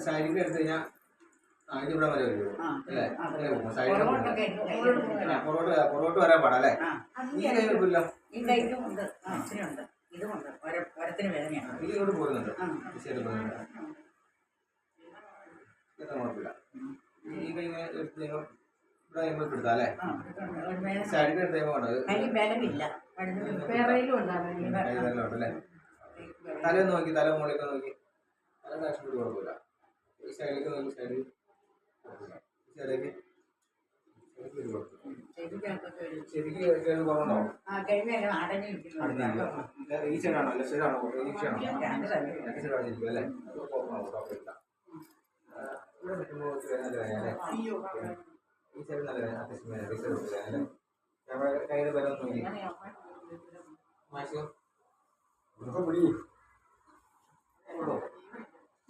സൈഡിൽ എടുത്തു കഴിഞ്ഞാൽ ആ ഇത് ഇവിടെ വരെ വരുമോ അല്ലേ? ആ, ഇങ്ങനെ പോകും സൈഡിൽ പുറകോട്ടൊക്കെ എനിക്ക് പുറകോട്ട് പുറകോട്ട് വരാൻ പാടാ അല്ലേ? ആ, ഈ കൈ കുഴപ്പമില്ല ഈ കൈക്കും ഉണ്ട്. ആ ഉണ്ട്. ഇതുമുണ്ട് ഒര- ഒരത്തിന് വേദനയാണ്. ഇതിലൂടെ ഇങ്ങോട്ട് പോകുന്നുണ്ട്. ആ. ഈ സൈഡ് പോകുന്നുണ്ട്. ഇതൊന്നും കുഴപ്പമില്ല. ഈ കൈ ഇങ്ങനെ എടുത്ത് കഴിയുമ്പോൾ ഇവിടെ കഴിയുമ്പോൾ എടുത്താൽ അല്ലേ? ആ, ഇതുണ്ട്. ഒരു വേദന സൈഡിൽ എടുത്ത് കഴിയുമ്പോൾ കണ്ടോ ഇത് കൈ ബലമില്ല. വലുത് വേറെയിലും ഉണ്ടാകും കൈ നല്ല ഉണ്ട് അല്ലേ? തല നോക്കി തല മുകളിലേക്ക് നോക്കി. തല കാശ്മീർ കുഴപ്പമില്ല. സൈഡിലേക്ക് നോക്കി സൈഡിൽ സൈഡിലേക്ക്. ഈ സൈഡാണോ ലെഫ്റ്റ് സൈഡാണോ ഈ സൈഡാണോ ലെഫ്റ്റ് സൈഡ് അല്ലേ? ഇവിടെ നിൽക്കുമ്പോൾ ഒരു വേദന ഈ സൈഡ് നല്ല വേദന അത്യാവശ്യം വേദന ഈ സൈഡ് വേദന അല്ലേ? നമ്മുടെ കയ്യിൽ ബലം നോക്കി. മാക്സിമം പിടി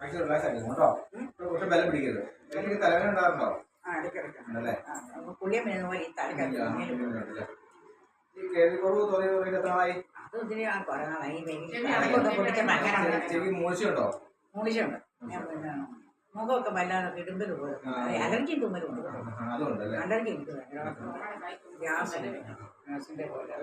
ആരെയും കയ്യിൽ പിടിച്ചു എന്റെ കൈ നമുക്ക് അയ്യോ ചുമ്മാ പിടിക്കുവാ ആ മുറുകെ പിടിക്കണം മുറുക്ക നെക്ക് ആ കണ്ടോ ഇല്ല ഇടിഞ്ഞില്ല നല്ലത് ഞെക്കുന്നതിന്റെ ഒരു ഇടിഞ്ഞില്ല എനിക്കും അങ്ങനെയായിരുന്നു കുറച്ച് ബലം പിടിക്കരുത് എനിക്ക് തലവേദന ഉണ്ടാകാറുണ്ടോ ഉണ്ടല്ലേ ഈ കേൾവിക്കുറവ് തോന്നിയ തുടങ്ങിയിട്ട് എത്ര നാളായി? ചെവി മൂളിച്ചുണ്ട്? പിന്നെ മുഖമൊക്കെ വല്ലാതെ ഇടുമ്പൽ പോലെ. അലർജിയും തുമ്മലും ഉണ്ട് അതുണ്ടല്ലേ? അലർജി ഗ്യാസ് ഗ്യാസിന്റെ പോലെ.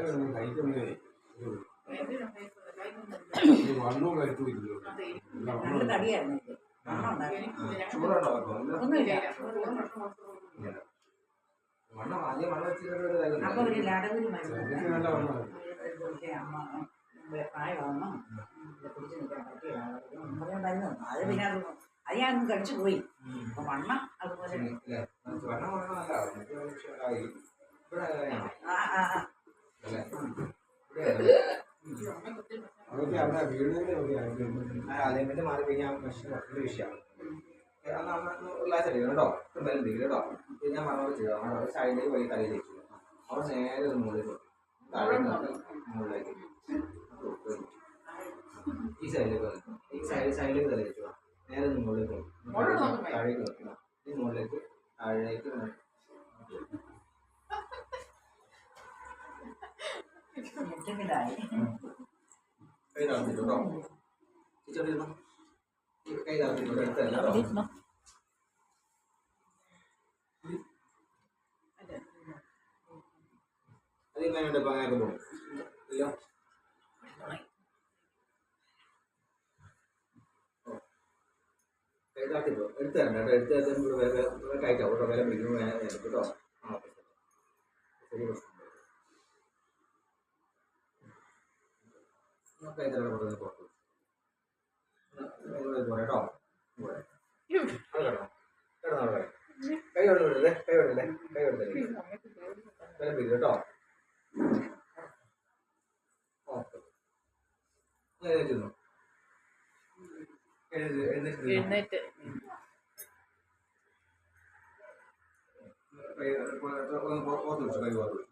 അപ്പൊ ഒരു ലടവൂരി അമ്മ പ്രായമാവണം പിടിച്ചു നിൽക്കാൻ പറ്റിയ പറഞ്ഞ മരുന്ന്. അത് പിന്നെ അത് അത് ഞാൻ കഴിച്ചു പോയി. അപ്പൊ വണ്ണം അതുപോലെ? ആ ആ ആ. അതൊക്കെ അവിടെ ആ അലൈൻമെന്റ് മാറി കഴിഞ്ഞാൽ മെഷീൻ മറ്റൊരു വിഷയമാണ്. അന്ന് അമ്മ ഉള്ളാച്ച കേട്ടോ? ബലം പിടിക്കും കേട്ടോ? ഇത് ഞാൻ പറഞ്ഞ പോലെ ചെയ്തു. നമ്മുടെ സൈഡിലേക്ക് വഴി തലയിൽ വെച്ചു. അവിടെ നേരെ ഒരു. താഴേക്ക് നോക്കി മുകളിലേക്ക് ഈ സൈഡിലേക്ക് വന്നു. ഈ സൈഡ് സൈഡിലേക്ക് തല വെച്ചു. നേരെ ഒന്ന് മുകളിലേക്ക് വെക്കണം ഈ മുകളിലേക്ക് താഴേക്ക് വെക്കുക ഈ മുകളിലേക്ക് താഴേക്ക് നോക്കി. ഞെട്ടിപ്പിലായി കൈ താഴ്ത്തിട്ടു കേട്ടോ ടീച്ചർ ഇരുന്നോ. ഈ കൈ താഴ്ത്തിട്ടു എടുത്തല്ല കേട്ടോ അത് ഇങ്ങനെ ഇപ്പം അങ്ങനെ പോകും ഇല്ല കൈ താഴ്ത്തിട്ടോ എടുത്തു തരണ്ട കേട്ടോ എടുത്ത് തരുന്നത് ഇവിടെ വേറെ വേറെ കഴിക്കാം കേട്ടോ വില പിടിക്കുമ്പോൾ വേറെ നേരം കേട്ടോ ആ ഓക്കെ ശരി പ്രശ്നം കൈ തരണം കൊടുക്കുന്നത് പുറത്ത് കേട്ടോ. കൈ കൊണ്ട് വിടല്ലേ കൈ വിടല്ലേ കൈ പിടിക്കും കേട്ടോ. എഴുന്നേറ്റിരുന്നു എഴുതി എഴുന്നേറ്റ് പുറത്ത് വെച്ചു. കൈ പുറത്ത് വെച്ചു.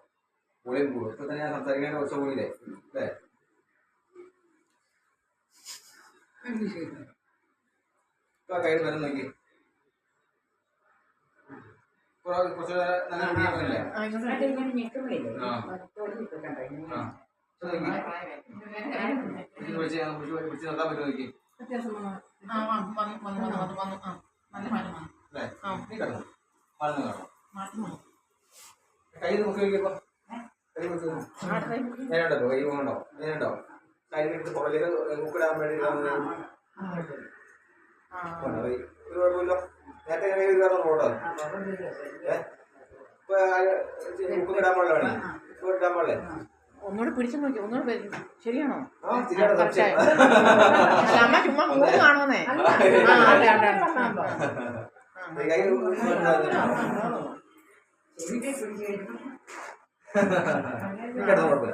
വോളിയം കൂടും ഇപ്പൊ തന്നെ ഞാൻ സംസാരിക്കാൻ കുറച്ച് പോയില്ലേ അല്ലേ? ഇപ്പൊ കയ്യിൽ വരും നോക്കി കുറ- കുറച്ച് നല്ല നോക്കി. പിടിച്ച് നിർത്താൻ പറ്റുമോ നോക്കി? കൈ നോക്കി നോക്കിയപ്പോ ആ, കൈ പോകണ്ടോ ഉപ്പിടാൻ വേണ്ടി ഇടാൻ ആ. പോണം. അത് ഒരു കുഴപ്പമില്ല നേരത്തെ ഇങ്ങനെ ഒരു കാരണം റോഡോ ഇപ്പൊ ഉപ്പ് ഇടാൻ പാടില്ല വേണേ ഉപ്പ് ഇടാൻ പാടില്ലേ ഒന്നുകൂടെ പിടിച്ചു നോക്കി ഒന്നുകൂടെ ശരിയാണോ അമ്മ ചുമ്മാ മൂന്ന് കാണുന്നേ ആ അതെ